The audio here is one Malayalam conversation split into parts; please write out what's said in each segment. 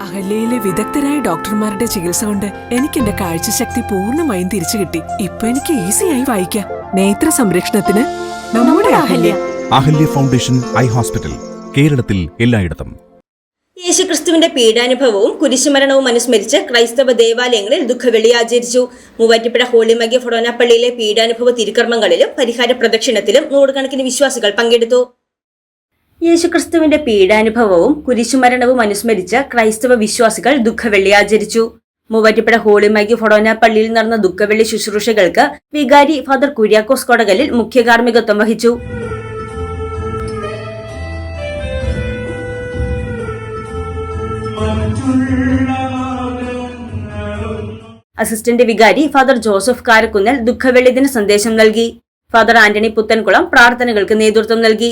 അഹല്യയിലെ വിദഗ്ധരായ ഡോക്ടർമാരുടെ ചികിത്സ കൊണ്ട് എനിക്ക് എന്റെ കാഴ്ചശക്തി പൂർണമായും തിരിച്ചു കിട്ടി. ഇപ്പൊ എനിക്ക് ഈസിയായി വായിക്കാം. നേത്ര സംരക്ഷണത്തിന് നമ്മുടെ Ahalya. Ahalya foundation eye hospital കേരളത്തിൽ എല്ലായിടത്തും. യേശുക്രിസ്തുവിന്റെ പീഡാനുഭവവും കുരിശുമരണവും അനുസ്മരിച്ച് ക്രൈസ്തവ ദേവാലയങ്ങളിൽ ദുഃഖവെള്ളി ആചരിച്ചു. മൂവാറ്റുപുഴ ഹോളിമഗ്യ ഫൊഡോന പള്ളിയിലെ പീഡാനുഭവ തിരുക്കർമ്മങ്ങളിലും പരിഹാര പ്രദക്ഷിണത്തിലും നൂറുകണക്കിന് വിശ്വാസികൾ പങ്കെടുത്തു. യേശുക്രിസ്തുവിന്റെ പീഡാനുഭവവും കുരിശുമരണവും അനുസ്മരിച്ച ക്രൈസ്തവ വിശ്വാസികൾ ദുഃഖവെള്ളി ആചരിച്ചു. മൂവാറ്റുപുഴ മാഗി ഫൊഡോന പള്ളിയിൽ നടന്ന ദുഃഖവെള്ളി ശുശ്രൂഷകൾക്ക് വികാരി ഫാദർ കുര്യാക്കോസ് കൊടകലിൽ മുഖ്യ കാർമ്മികത്വം വഹിച്ചു. അസിസ്റ്റന്റ് വികാരി ഫാദർ ജോസഫ് കാരക്കുന്നൽ ദുഃഖവെള്ളി ദിന സന്ദേശം നൽകി. ഫാദർ ആന്റണി പുത്തൻകുളം പ്രാർത്ഥനകൾക്ക് നേതൃത്വം നൽകി.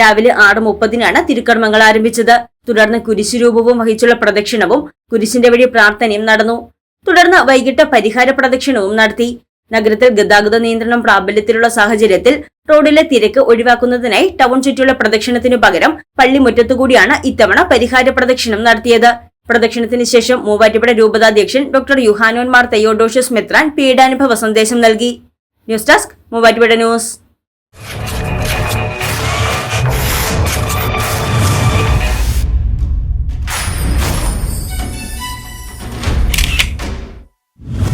രാവിലെ ആറ് മുപ്പതിനാണ് തിരുക്കർമ്മങ്ങൾ ആരംഭിച്ചത്. തുടർന്ന് കുരിശുരൂപവും വഹിച്ചുള്ള പ്രദക്ഷിണവും കുരിശിന്റെ വഴി പ്രാർത്ഥനയും നടന്നു. തുടർന്ന് വൈകിട്ട് പരിഹാര പ്രദക്ഷിണവും നടത്തി. നഗരത്തിൽ ഗതാഗത നിയന്ത്രണം പ്രാബല്യത്തിലുള്ള സാഹചര്യത്തിൽ റോഡിലെ തിരക്ക് ഒഴിവാക്കുന്നതിനായി ടൗൺ ചുറ്റിയുള്ള പ്രദക്ഷിണത്തിനു പകരം പള്ളിമുറ്റത്തുകൂടിയാണ് ഇത്തവണ പരിഹാര പ്രദക്ഷിണം നടത്തിയത്. പ്രദക്ഷിണത്തിന് ശേഷം മൂവാറ്റുപുഴ രൂപതാധ്യക്ഷൻ ഡോക്ടർ യുഹാനോൻ മാർ തെയോഡോഷ്യസ് മെത്രാൻ പീഡാനുഭവ സന്ദേശം നൽകി. News desk Muvattupuzha news.